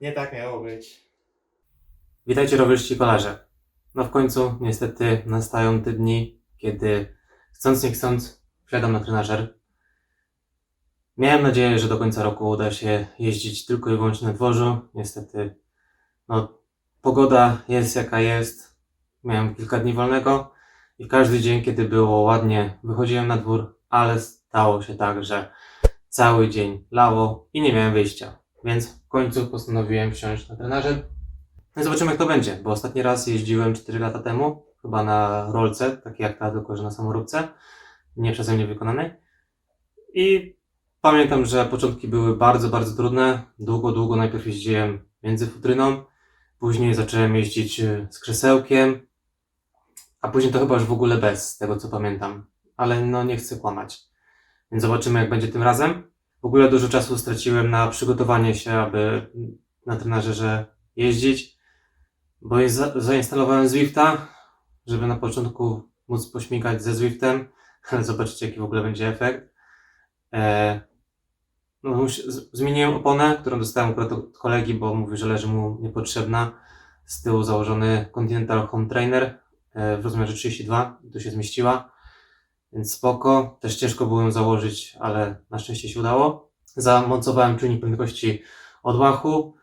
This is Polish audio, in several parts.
Nie tak miało być. Witajcie rowerzyści kolarze. No w końcu niestety nastają te dni, kiedy chcąc nie chcąc wsiadam na trenażer. Miałem nadzieję, że do końca roku uda się jeździć tylko i wyłącznie na dworzu. Niestety, no pogoda jest jaka jest. Miałem kilka dni wolnego i każdy dzień, kiedy było ładnie, wychodziłem na dwór, ale stało się tak, że cały dzień lało i nie miałem wyjścia. Więc w końcu postanowiłem wsiąść na trenażer no i zobaczymy, jak to będzie, bo ostatni raz jeździłem 4 lata temu, chyba na rolce, takiej jak ta, tylko że na samoróbce, nie przeze mnie wykonanej. I pamiętam, że początki były bardzo, bardzo trudne. Długo, długo najpierw jeździłem między futryną, później zacząłem jeździć y, z krzesełkiem, a później to chyba już w ogóle bez, z tego co pamiętam. Ale no nie chcę kłamać. Więc zobaczymy, jak będzie tym razem. W ogóle dużo czasu straciłem na przygotowanie się, aby na trenażerze jeździć bo zainstalowałem Zwifta, żeby na początku móc pośmigać ze Zwiftem, zobaczycie jaki w ogóle będzie efekt. E, no, zmieniłem oponę, którą dostałem akurat od kolegi, bo mówi, że leży mu niepotrzebna. Z tyłu założony Continental Home Trainer e, w rozmiarze 32, tu się zmieściła, więc spoko. Też ciężko było ją założyć, ale na szczęście się udało. Zamocowałem czujnik prędkości odłachu,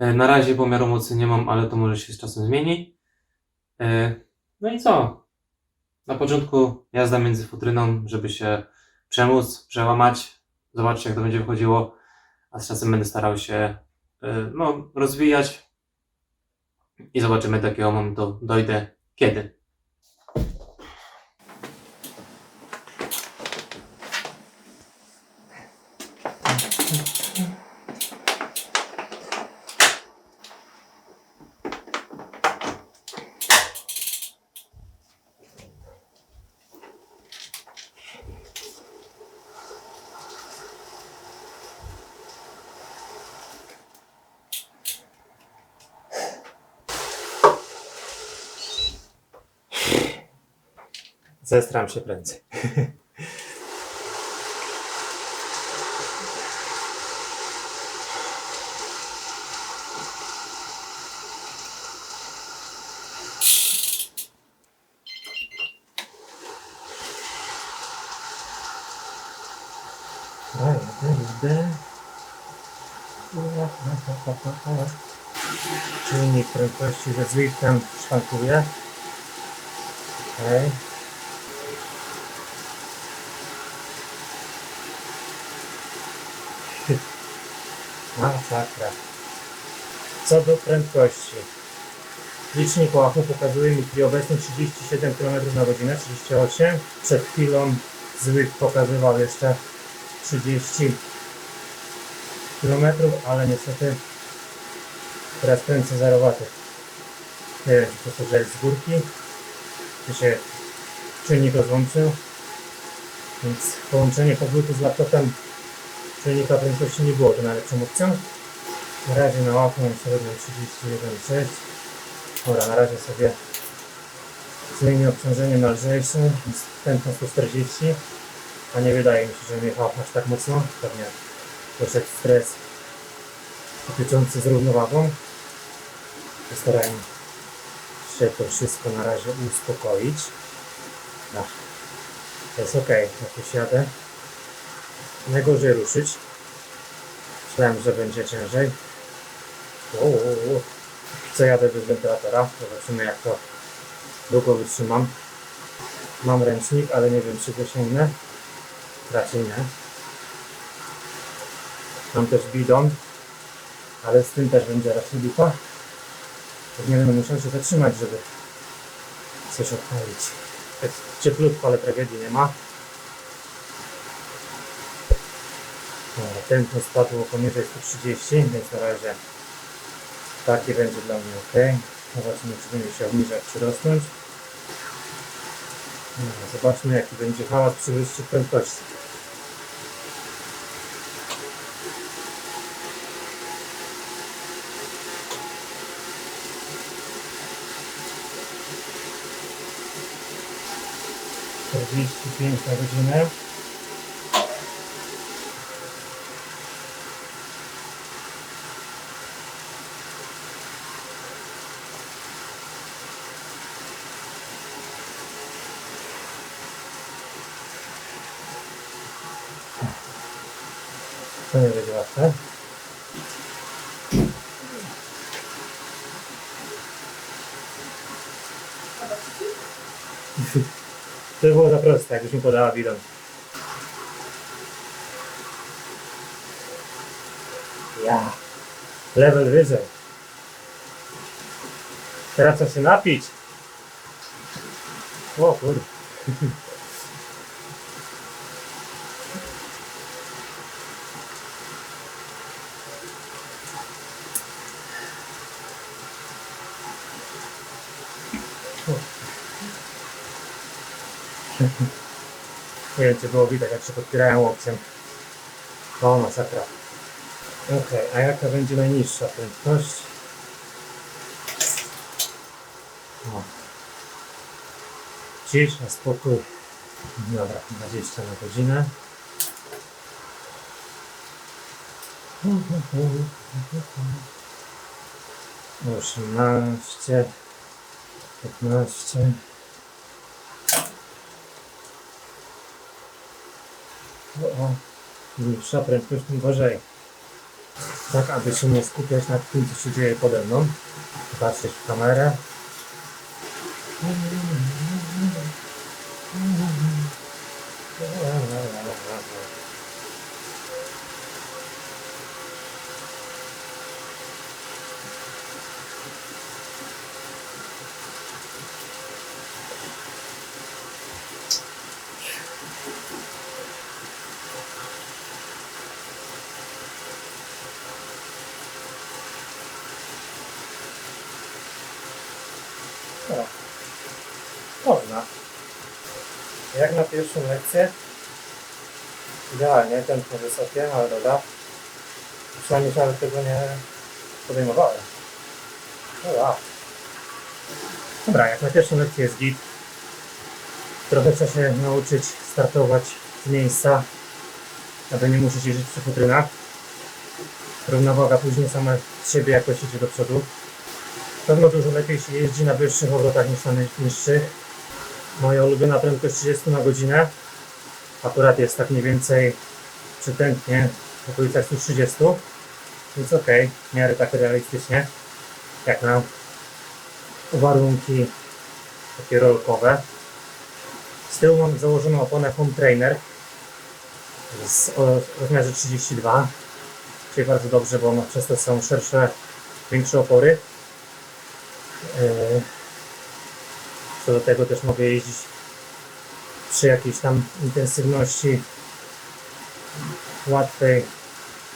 E, Na razie pomiaru mocy nie mam, ale to może się z czasem zmieni. E, No i co? Na początku jazda między futryną, żeby się przemóc, przełamać, zobaczyć jak to będzie wychodziło, a z czasem będę starał się e, no, rozwijać i zobaczymy do jakiego momentu dojdę kiedy. Zestram się prędzej. Czujnik prędkości ze Zwiftem szwankuje. Okej. Masakra. Co do prędkości. Licznik łachu pokazuje mi chwilę obecną 37 km na godzinę, 38. Przed chwilą złyk pokazywał jeszcze 30 km, ale niestety teraz kręcę 0 W. Nie wiem, czy to, że jest z górki, czy się czujnik rozłączył. Więc połączenie po Bluetooth z laptopem czujnika prędkości nie było to najlepszą opcją. Na razie na łapu mam średnią 31,6. Dobra, na razie sobie zmienię obciążenie na lżejsze, tętno 140, a nie wydaje mi się, że jechał aż tak mocno. Pewnie poszedł stres dotyczący z równowagą. Postarajmy się to wszystko na razie uspokoić. No. To jest ok, jak już jadę. Najgorzej ruszyć. Myślałem, że będzie ciężej. O, o, o. Co jadę bez wentylatora. Zobaczymy jak to długo wytrzymam. Mam ręcznik, ale nie wiem czy go sięgnę. Raczej nie. Mam też bidon, ale z tym też będzie raczej lipa. Pewnie będę musiał się zatrzymać, żeby coś odpalić. Jest cieplutko, ale tragedii nie ma. Dobra, Tętno spadło poniżej 130, więc na razie taki będzie dla mnie ok. Zobaczymy, czy będzie się obniżać, czy rosnąć. Dobra, Zobaczmy, jaki będzie hałas przy wyjściu prędkości. Czterdzieści pięć na godzinę. To nie będzie łatwe. To było za proste, jakbyś mi podała bidon. Ja. Level wyżej. Teraz trzeba się napić. O kurde. Nie wiem, czy było widać, jak się podpierałem łokciem. O, masakra. Okej, a jaka będzie najniższa prędkość? O. Cisza, spokój. Dobra, 20 na godzinę. Osiemnaście, piętnaście. O, niższa prędkość, tym gorzej. Tak, aby się nie skupiać nad tym, co się dzieje pode mną. Patrzeć w kamerę. O, można. Jak na pierwszą lekcję? Idealnie, tętno wysokie, ale dobra. Przynajmniej nawet tego nie podejmowałem. Dobra. Dobra, jak na pierwszą lekcję jest git. Trochę trzeba się nauczyć startować z miejsca, aby nie musieć jeździć przy futrynach. Równowaga później sama z siebie jakoś idzie do przodu. Pewno dużo lepiej się jeździ na wyższych obrotach niż na niższych. Moja ulubiona prędkość 30 na godzinę. Akurat jest tak mniej więcej przytętnie w okolicach 130. Więc ok, w miarę tak realistycznie. Jak na warunki takie rolkowe. Z tyłu mam założoną oponę Home Trainer z rozmiarze 32. Czyli bardzo dobrze, bo no, przez to są szersze, większe opory. Yy, Co do tego też mogę jeździć przy jakiejś tam intensywności łatwej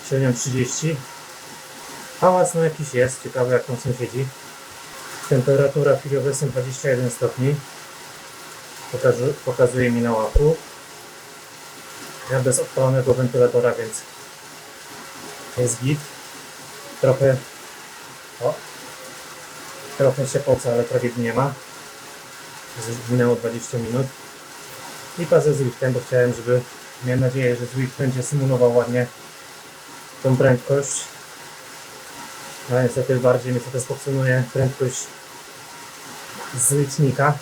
średnią 30. Hałas no jakiś jest, ciekawy jak tam sąsiedzi. Temperatura w chwili obecnej 21 stopni. Pokażu, pokazuje mi na łapu. Ja bez odpalonego wentylatora, więc jest git. Trochę o, Trochę się poca, ale tragedii nie ma. Z- Minęło 20 minut. I ze Zwiftem, bo chciałem, żeby... Miałem nadzieję, że Zwift będzie symulował ładnie tą prędkość. Ale niestety bardziej mi satysfakcjonuje prędkość z licznika,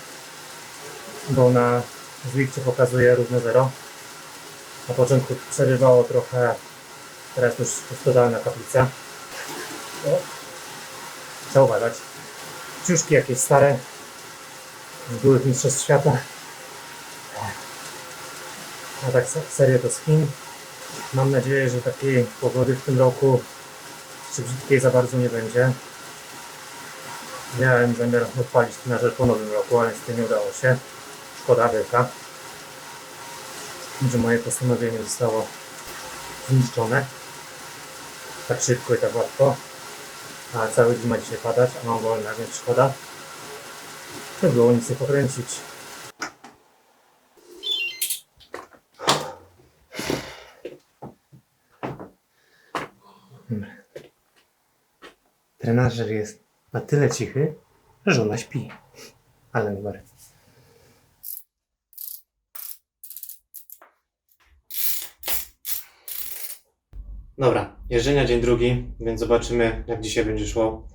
bo na Zwiftie pokazuje równe 0. Na początku przerywało trochę, teraz już jest totalna kaplica. Trzeba uważać ciuszki jakieś stare z byłych mistrzostw świata. A tak se- serio to z Chin. Mam nadzieję, że takiej pogody w tym roku czy brzydkiej za bardzo nie będzie. Miałem zamiar odpalić trenażer po nowym roku, ale niestety nie udało się. Szkoda wielka, że moje postanowienie zostało zniszczone tak szybko i tak łatwo. A cały dzień ma dzisiaj padać, a mam wolne, więc szkoda. To było nic nie pokręcić. Trenażer jest na tyle cichy, że żona śpi. Ale numer. Dobra, jeżdżenia dzień drugi, więc zobaczymy, jak dzisiaj będzie szło.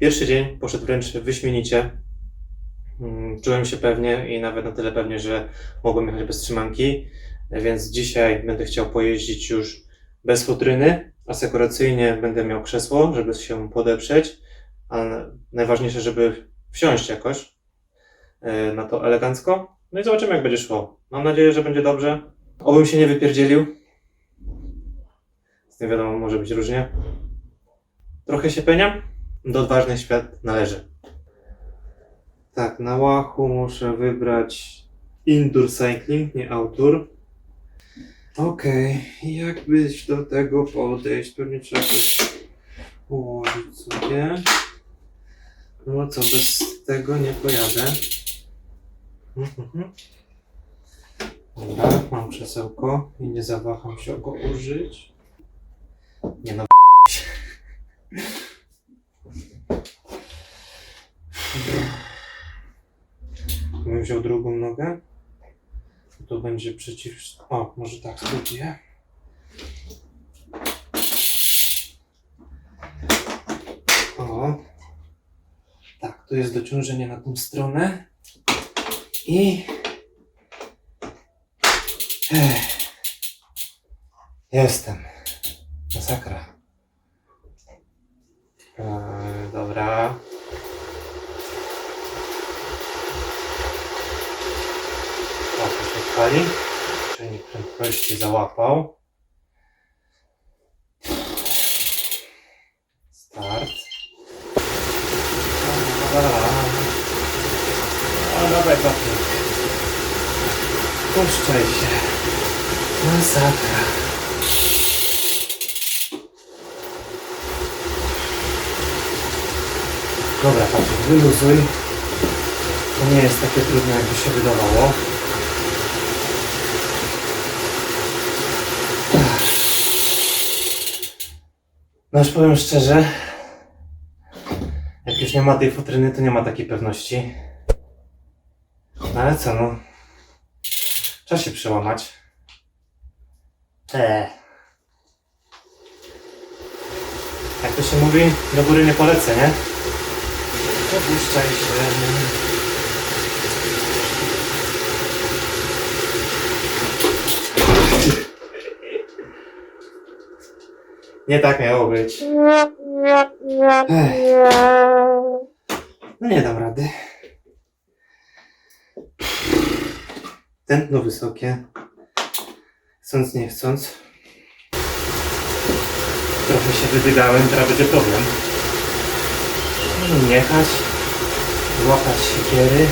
Pierwszy dzień poszedł wręcz wyśmienicie. Mm, Czułem się pewnie i nawet na tyle pewnie, że mogłem jechać bez trzymanki, więc dzisiaj będę chciał pojeździć już bez futryny. Asekuracyjnie będę miał krzesło, żeby się podeprzeć, a najważniejsze, żeby wsiąść jakoś e, na to elegancko. No i zobaczymy, jak będzie szło. Mam nadzieję, że będzie dobrze. Obym się nie wypierdzielił. Tym wiadomo, może być różnie. Trochę się peniam. Do odważnych świat należy. Tak, na łachu muszę wybrać indoor cycling, nie outdoor. Okej, jak byś do tego podejść? Pewnie trzeba coś ułożyć sobie. No co, bez tego nie pojadę. Mhm. Dobra, mam krzesełko i nie zawaham się go użyć. Nie no, się. Bym wziął drugą nogę. To będzie przeciw... O, może tak spróbuję. O. Tak, to jest dociążenie na tą stronę. I... Ech. Jestem. Masakra. Odpali. Czujnik prędkości załapał. Start. O, dawaj papier. Puszczaj się. Masakra. Dobra, papier, wyluzuj. To nie jest takie trudne, jakby się wydawało. No już powiem szczerze, jak już nie ma tej futryny, to nie ma takiej pewności. No ale co no, trzeba się przełamać. Eee. Jak to się mówi, do góry nie polecę, nie? Opuszczaj się. Nie tak miało być. Ech. No nie dam rady. Tętno wysokie. Chcąc, nie chcąc. Trochę się wydygałem, teraz będzie problem. Jechać, złapać siekiery.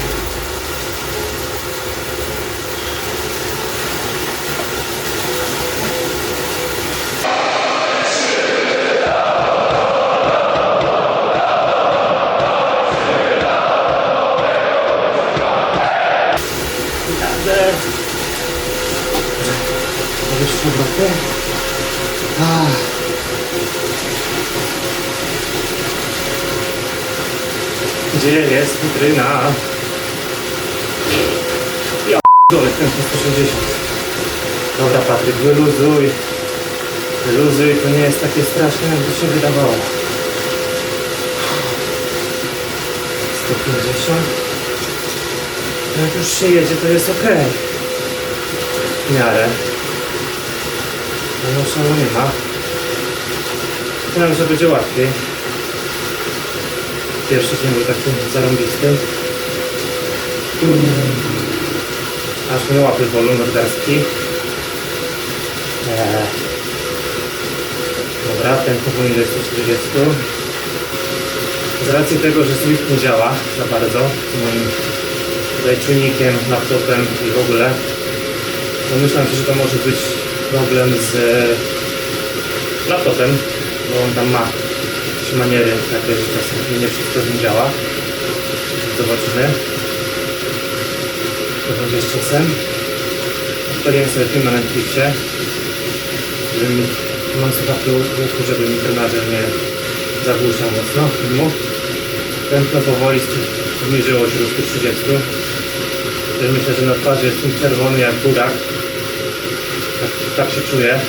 Obroty? Ah. Gdzie jest witryna? Ja dole, ten 160. Dobra Patryk, wyluzuj. Wyluzuj, to nie jest takie straszne, jakby się wydawało. 150. No Jak już się jedzie, to jest ok. W miarę. Szału nie ma. Myślałem, że będzie łatwiej. Pierwszy dzień był taki zarąbisty. Aż mnie łapy bolą narciarski. Eee. Dobra, ten powinien do 140. Z racji tego, że Swift nie działa za bardzo, moim tutaj czujnikiem, laptopem i w ogóle, domyślam się, że to może być problem z e, laptopem, bo on tam ma jakieś maniery takie, że czasem nie wszystko z nim działa. Zobaczymy. To będzie z czasem. Odpaliłem sobie film na Netflixie. Mam słuchawkę u uchu, żeby mi trenażer nie zagłuszał mocno filmu. Tętno powoli zniżyło się do 130. Też myślę, że na twarzy jestem czerwony jak burak. Tak, tak się czuję.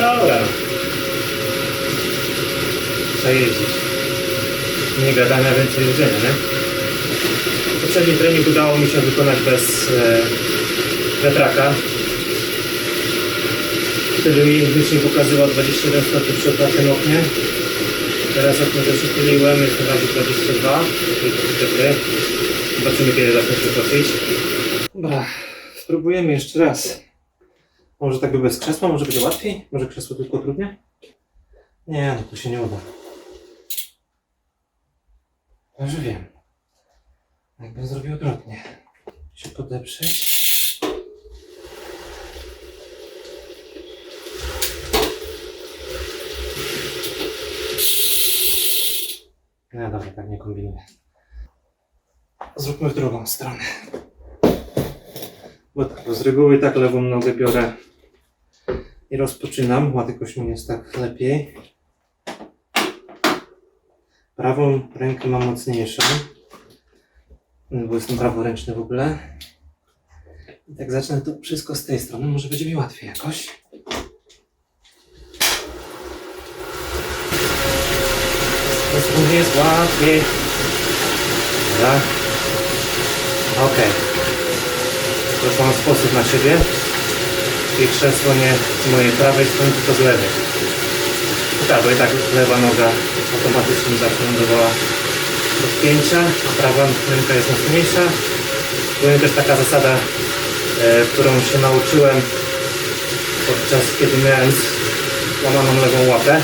No dobra. Trzeba jeździć. Nie gadania, więcej jedzenia, nie? Poprzedni trening udało mi się wykonać bez e, wiatraka. Wtedy mi licznik pokazywał 21 stopni przy otwartym oknie. Teraz okno też uchyliłem, jest na razie 22, czyli to ciepły. Zobaczymy kiedy zacznie się topić. Dobra, spróbujemy jeszcze raz. Może tak by bez krzesła, może będzie łatwiej? Może krzesło tylko trudnie? Nie, no to się nie uda. Już wiem. Jakbym zrobił odwrotnie. Się podeprzeć. No dobra, tak nie kombinuję. Zróbmy w drugą stronę. Bo tak, z reguły tak lewą nogę biorę i rozpoczynam. Ładykoś mi jest tak lepiej. Prawą rękę mam mocniejszą, bo jestem praworęczny w ogóle. I tak zacznę to wszystko z tej strony, może będzie mi łatwiej jakoś. To jest łatwiej. Dobra. Okej. To mam sposób na siebie. I krzesło nie z mojej prawej strony, tylko z lewej. Tak, bo i tak lewa noga automatycznie zawsze lądowała do wpięcia, a prawa ręka jest mocniejsza. Była też taka zasada, e, którą się nauczyłem podczas kiedy miałem łamaną lewą łapę,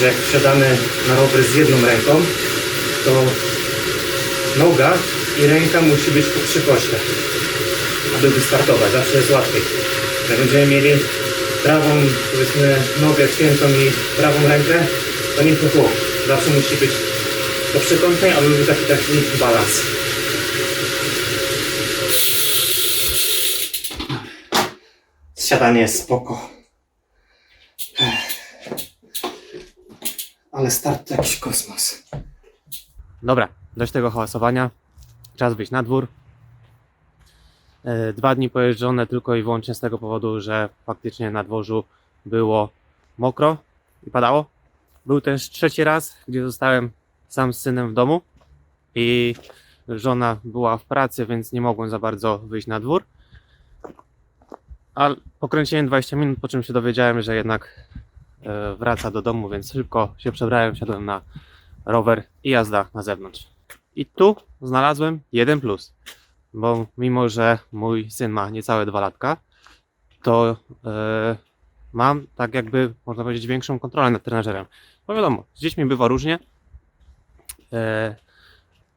że jak wsiadamy na rower z jedną ręką, to noga i ręka musi być po przykosie, aby wystartować. Zawsze jest łatwiej. Jak będziemy mieli prawą, powiedzmy, nogę wpiętą i prawą rękę, to nie to chłop. Zawsze musi być po przekątnej, aby był taki, taki balans. Siadanie jest spoko. Ale start to jakiś kosmos. Dobra, dość tego hałasowania. Czas wyjść na dwór. E, Dwa dni pojeżdżone tylko i wyłącznie z tego powodu, że faktycznie na dworzu było mokro i padało. Był też trzeci raz, gdzie zostałem sam z synem w domu i żona była w pracy, więc nie mogłem za bardzo wyjść na dwór. A pokręciłem 20 minut, po czym się dowiedziałem, że jednak e, wraca do domu, więc szybko się przebrałem, siadłem na rower i jazda na zewnątrz. I tu znalazłem jeden plus, bo mimo, że mój syn ma niecałe dwa latka, to e, mam tak jakby, można powiedzieć, większą kontrolę nad trenażerem. Bo wiadomo, z dziećmi bywa różnie. E,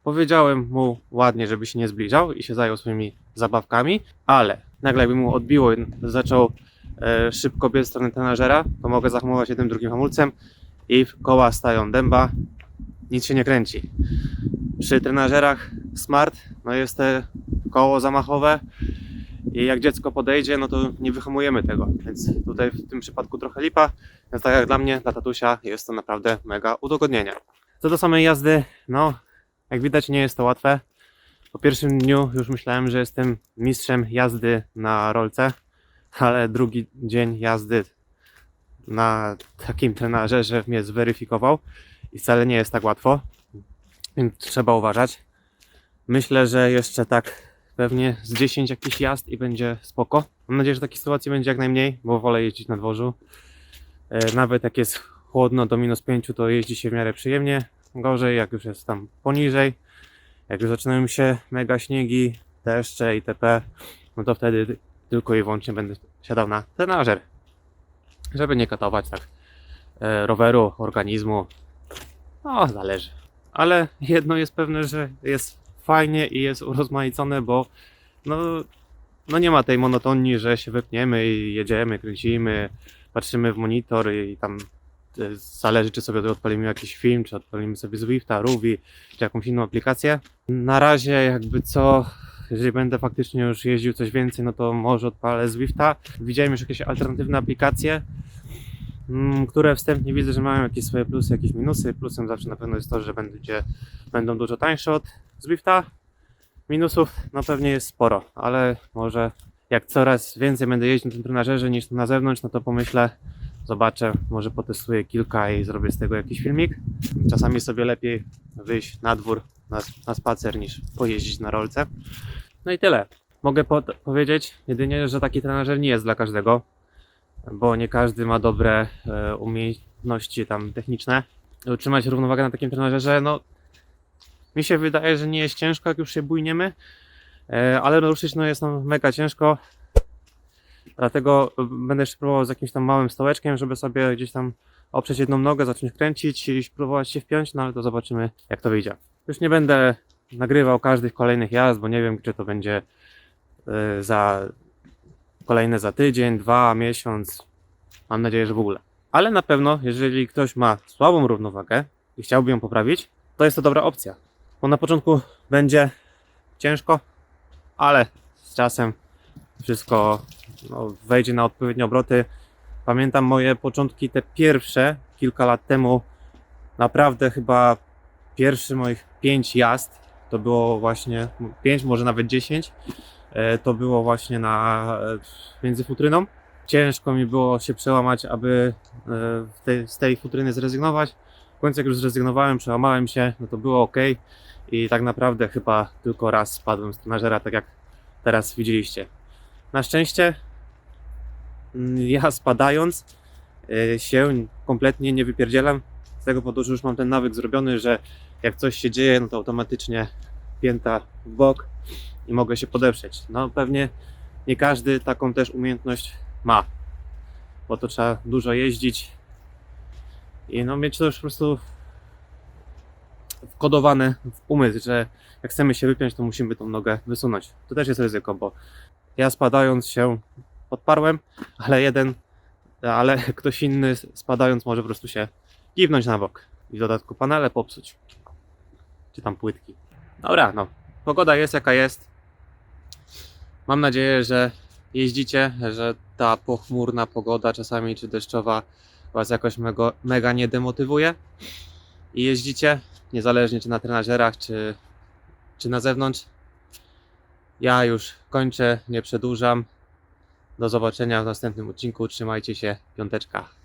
powiedziałem mu ładnie, żeby się nie zbliżał i się zajął swoimi zabawkami, ale nagle jakby mu odbiło i zaczął e, szybko biec w stronę trenażera, to mogę zahamować jednym, drugim hamulcem i koła stają dęba, nic się nie kręci. Przy trenażerach Smart no jest te koło zamachowe i jak dziecko podejdzie, no to nie wyhamujemy tego. Więc tutaj w tym przypadku trochę lipa. Więc tak jak dla mnie, dla tatusia jest to naprawdę mega udogodnienie. Co do samej jazdy, no jak widać nie jest to łatwe. Po pierwszym dniu już myślałem, że jestem mistrzem jazdy na rolce, ale drugi dzień jazdy na takim trenażerze mnie zweryfikował i wcale nie jest tak łatwo, więc trzeba uważać. Myślę, że jeszcze tak pewnie z 10 jakichś jazd i będzie spoko. Mam nadzieję, że takiej sytuacji będzie jak najmniej, bo wolę jeździć na dworzu. E, Nawet jak jest chłodno do minus 5, to jeździ się w miarę przyjemnie. Gorzej, jak już jest tam poniżej, jak już zaczynają się mega śniegi, deszcze itp., no to wtedy tylko i wyłącznie będę siadał na trenażer, żeby nie katować tak e, roweru, organizmu, no, zależy. Ale jedno jest pewne, że jest fajnie i jest urozmaicone, bo no, no nie ma tej monotonii, że się wypniemy i jedziemy, kręcimy, patrzymy w monitor i tam e, zależy, czy sobie odpalimy jakiś film, czy odpalimy sobie Zwifta, Ruby, czy jakąś inną aplikację. Na razie jakby co, jeżeli będę faktycznie już jeździł coś więcej, no to może odpalę Zwifta. Widziałem już jakieś alternatywne aplikacje, które wstępnie widzę, że mają jakieś swoje plusy, jakieś minusy. Plusem zawsze na pewno jest to, że będzie, będą dużo tańsze od Zwifta. Minusów no pewnie jest sporo, ale może jak coraz więcej będę jeździć na tym trenażerze niż na zewnątrz, no to pomyślę, zobaczę, może potestuję kilka i zrobię z tego jakiś filmik. Czasami sobie lepiej wyjść na dwór, na, na spacer niż pojeździć na rolce. No i tyle. Mogę po powiedzieć jedynie, że taki trenażer nie jest dla każdego. Bo nie każdy ma dobre e, umiejętności tam techniczne. Utrzymać równowagę na takim trenażerze, no mi się wydaje, że nie jest ciężko, jak już się bujniemy, e, ale ruszyć no jest nam mega ciężko. Dlatego będę jeszcze próbował z jakimś tam małym stołeczkiem, żeby sobie gdzieś tam oprzeć jedną nogę, zacząć kręcić i próbować się wpiąć, no ale to zobaczymy jak to wyjdzie. Już nie będę nagrywał każdych kolejnych jazd, bo nie wiem, czy to będzie e, za kolejne za tydzień, dwa, miesiąc. Mam nadzieję, że w ogóle. Ale na pewno, jeżeli ktoś ma słabą równowagę i chciałby ją poprawić, to jest to dobra opcja. Bo na początku będzie ciężko, ale z czasem wszystko no, wejdzie na odpowiednie obroty. Pamiętam moje początki, te pierwsze, kilka lat temu, naprawdę chyba pierwszy moich pięć jazd to było właśnie pięć, może nawet dziesięć. E, To było właśnie na, e, między futryną. Ciężko mi było się przełamać, aby e, w tej, z tej futryny zrezygnować. W końcu jak już zrezygnowałem, przełamałem się, no to było ok. I tak naprawdę chyba tylko raz spadłem z trenażera, tak jak teraz widzieliście. Na szczęście mm, ja spadając się kompletnie nie wypierdzielam. Z tego powodu, że już mam ten nawyk zrobiony, że jak coś się dzieje, no to automatycznie pięta w bok i mogę się podeprzeć. No pewnie nie każdy taką też umiejętność ma, bo to trzeba dużo jeździć i no mieć to już po prostu wkodowane w umysł, że jak chcemy się wypiąć, to musimy tą nogę wysunąć. To też jest ryzyko, bo ja spadając się podparłem, ale jeden, ale ktoś inny spadając może po prostu się kiwnąć na bok i w dodatku panele popsuć. Czy tam płytki. Dobra, no. Pogoda jest jaka jest. Mam nadzieję, że jeździcie, że ta pochmurna pogoda czasami czy deszczowa Was jakoś mega, mega nie demotywuje i jeździcie, niezależnie czy na trenażerach, czy, czy na zewnątrz. Ja już kończę, nie przedłużam. Do zobaczenia w następnym odcinku. Trzymajcie się. Piąteczka.